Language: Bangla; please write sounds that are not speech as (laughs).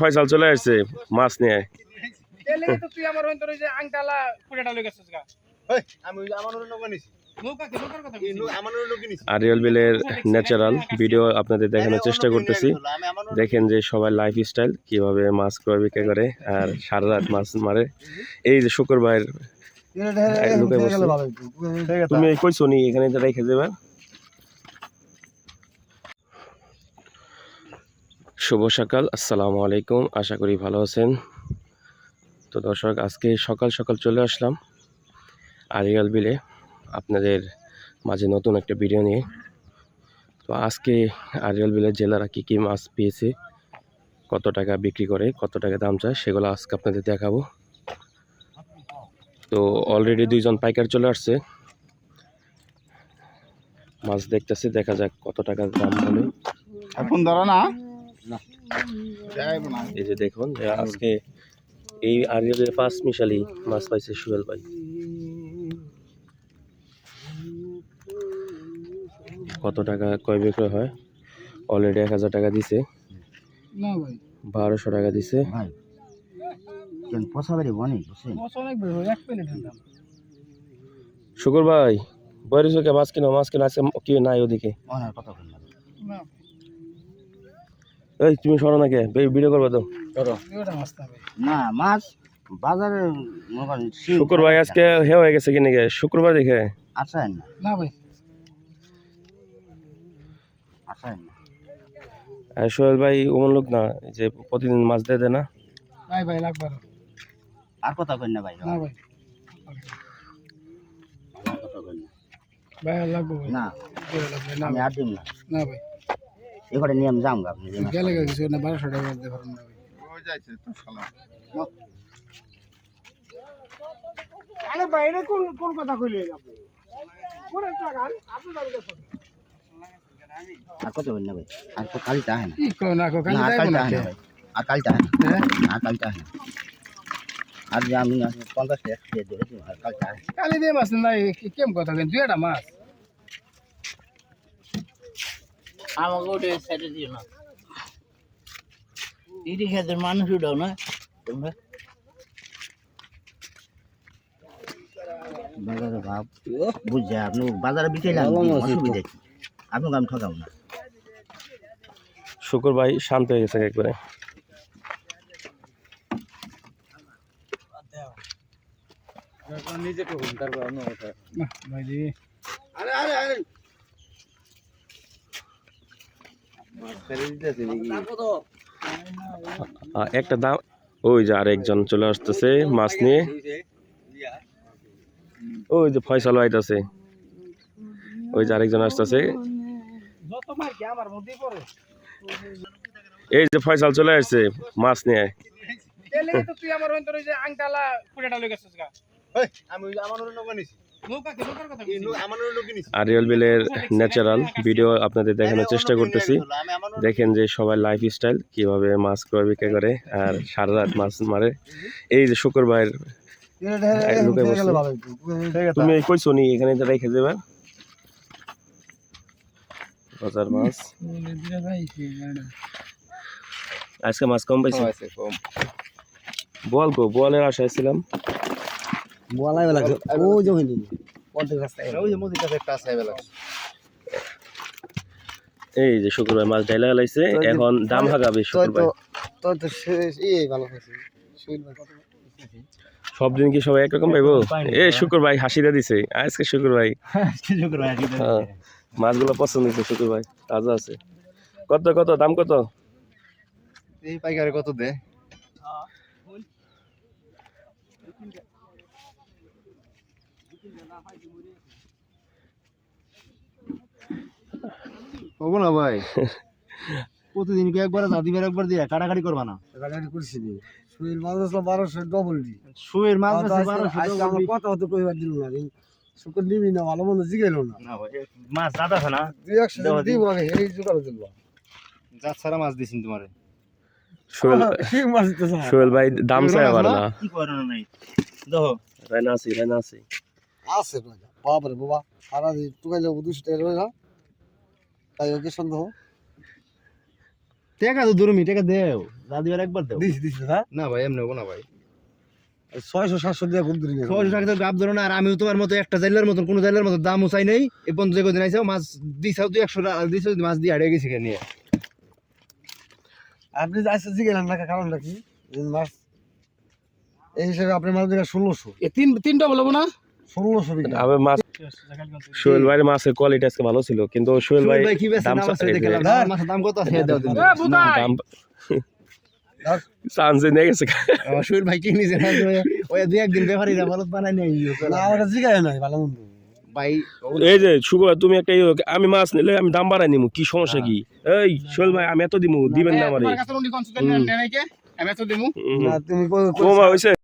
ফয়সাল চলে আসছে মাছ নিয়ে। নিছি। আরিয়াল বিলের ন্যাচারাল ভিডিও আপনাদের দেখানোর চেষ্টা করতেছি। দেখেন যে সবাই লাইফ স্টাইল কীভাবে মাছ ক্রয় বিক্রয় করে আর সারা রাত মাছ মারে। এই যে শুক্রবার। তুমি কইছো নি এখানে রেখে দেবে? শুভ সকাল, আসসালামু আলাইকুম, আশা করি ভালো আছেন। তো দর্শক, আজকে সকাল সকাল চলে আসলাম আরিয়াল বিলে আপনাদের মাঝে নতুন একটা ভিডিও নিয়ে। তো আজকে আরিয়াল বিলের জেলারা কী কী মাছ পেয়েছে, কত টাকা বিক্রি করে, কত টাকা দাম চায়, সেগুলো আজকে আপনাদের দেখাবো। তো অলরেডি দুইজন পাইকার চলে আসছে। মাছ দেখতেছি, দেখা যাক কত টাকা দাম বলে এখন ধরো না। এই যে দেখুন যে আজকে এই আরিয়ালের পাঁচ মিশালি মাছ পাইছে সুয়েল ভাই। কত টাকা কয় বিক্রয় হয়? অলরেডি এক হাজার টাকা দিছে। বারোশো টাকা দিছে। শুকুর ভাই বয়রিসকে মাছ কিনো মাছ কিনো আজকে কি নাই ওদিকে? কথা বল না। না। এই তুমি সরো নাকি? ভিডিও করবে তো। না মাছ বাজারে মনে শুকুর ভাই আজকে হে হয়ে গেছে কিনে গে শুক্রবার দেখে। আসায় না। না ভাই। আসায় না। সোহেল ভাই ওমন লোক না যে প্রতিদিন মাছ দিয়ে দেয় না? ভাই ভাই লাগবে আর কথা কই না ভাই। না ভাই। ভাই আর লাগবে না। না ভাই। আর দিম না না ভাই এবারে নিয়ে আমি যাম গা আপনি গেলে কিছু না বারোশো টাকা দিতে পারবেন না। ভাই আরে বাইরে কোন কোন কথা কইলে আপনি কোন টাকা আপনি আর কথা কই না ভাই? আর তো কালটা হয় না। কি কো না কো না কালি আর না আর কালটা হয় না। হ্যাঁ? আর কালটা হয় না। আর যে আমি পঞ্চাশ টাকা দিয়ে ধরেছি আর কালটা হয় না। কালি দিয়ে মাছ না কেম কথা কেন দুই একটা মাছ। আমাকে ওটা সাইডে দিও না। ইডি খেতের মানুষ উঠাও না তোমরা। বাজারে ভাব বুঝছে আপনি বাজারে বিকেলে অসুবিধা কি? আপনাকে আমি ঠকাবো না। শুকুর ভাই শান্ত হয়ে গেছে একবারে। না ভাই জি আরে আরে আরে। একটা দাম ওই যে আরেকজন চলে আসতেছে মাছ নিয়ে। ওই যে ফয়সাল আইতাছে ওই যে আরেকজন আসতেছে। এই যে ফয়সাল চলে আসছে মাছ নিয়ে। তুই আমার অন্তরে যে আংটালা পুরাটা লই গেছিস গা আমি আমার অন্য নিছি আরিয়াল বিলের ন্যাচারাল ভিডিও আপনাদের দেখানোর চেষ্টা করতেছি। দেখেন যে সবাই লাইফ স্টাইল কীভাবে মাছ ক্রয় বিক্রয় করে আর সারা রাত মাছ মারে। এই যে শুক্রবার লুকে বসছে তুমি কইছো নি এখানে রেখে দেবে? বাজার মাছ। আজকে মাছ কম পাইছি। বল গো বলের আশায় ছিলাম। বলাই বেলা ও রাস্তায় ওই যে মন্দির কাছে একটা আছে বেলা এই যে শুক্রবার মাছ লাইছে এখন দাম হাগাবে শুক্রবার। তো তো এই ভালো হয়েছে। সব দিন কি সবাই একরকম পাইবো? এ শুকুর শুক্রবার হাসিটা দিছে আজকে শুক্রবার (laughs) হ্যাঁ মাছগুলো পছন্দ হয়েছে শুকুর ভাই তাজা আছে। কত কত দাম কত? এই পাইকারে কত দে? হব না ভাই। (laughs) প্রতিদিন কি একবার দাদিবার একবার দিয়ে? কাটাকাটি করবা না? কাটাকাটি করছি রে সুইল মাছ আসলো বারোশো ডবল ডি শুয়ের মাছ আমার কথা হতো কইবার দিল না রে। শুকুর নিবি না ভালো মন্দ জিগাইলো না। না ভাই মাছ আছে না? তুই একশো দিব আগে এই জোগাড় দিল জাত ছাড়া মাছ দিছিন তোমারে। সোহেল ভাই দাম চাই আবার না। কি করে নাই? দেখো। আছি রাইনা আছি। আছে টাকা বাবারে বাবা সারা দুশো টাকা রয়ে না। তাই ওকে সন্দেহ। টাকা তো দূরমি টাকা দেও। দাদিবার একবার দেও। দিছি দিছি হ্যাঁ? না ভাই এমনি হব না ভাই। ছয়শো সাতশো দিয়ে দূরে ছয়শো টাকা গাব ধরো না আর আমিও তোমার মতো একটা জাইলার মতন কোনো জাইলার মতো দামও চাই নাই। পর্যন্ত যে কদিন আইসাও মাছ দিছাও তুই একশো টাকা দিছাও মাছ দিয়ে হারিয়ে গেছি নিয়ে। আপনি যে আসতে জিগেলেন না কারণটা কি মাছ এই হিসাবে আপনার মাছ দেখা ষোলোশো। এ তিন তিনটা বলব না? ষোলোশো বিঘা। আমি মাছ সোহেল ভাইয়ের মাছের কোয়ালিটি আজকে ভালো ছিল কিন্তু সোহেল ভাই দাম এই যে- দাম কত আছে? তুমি দাম চান্সে নিয়ে গেছে। আমার ভাই কি নিছে ওই- ওই দুই একদিন ব্যাপারীরা বলত বানাই নাই না আমার জিগায় নাই ভালো মন্দ। ভাই এই যে শুক্রবার তুমি একটা ইয়ে, আমি মাছ নিলে আমি দাম বাড়াই নিমু কি সমস্যা কি? এই সোহেল ভাই আমি এত দিমু দিবেন না আমারে। আমি এত দিমু। কমা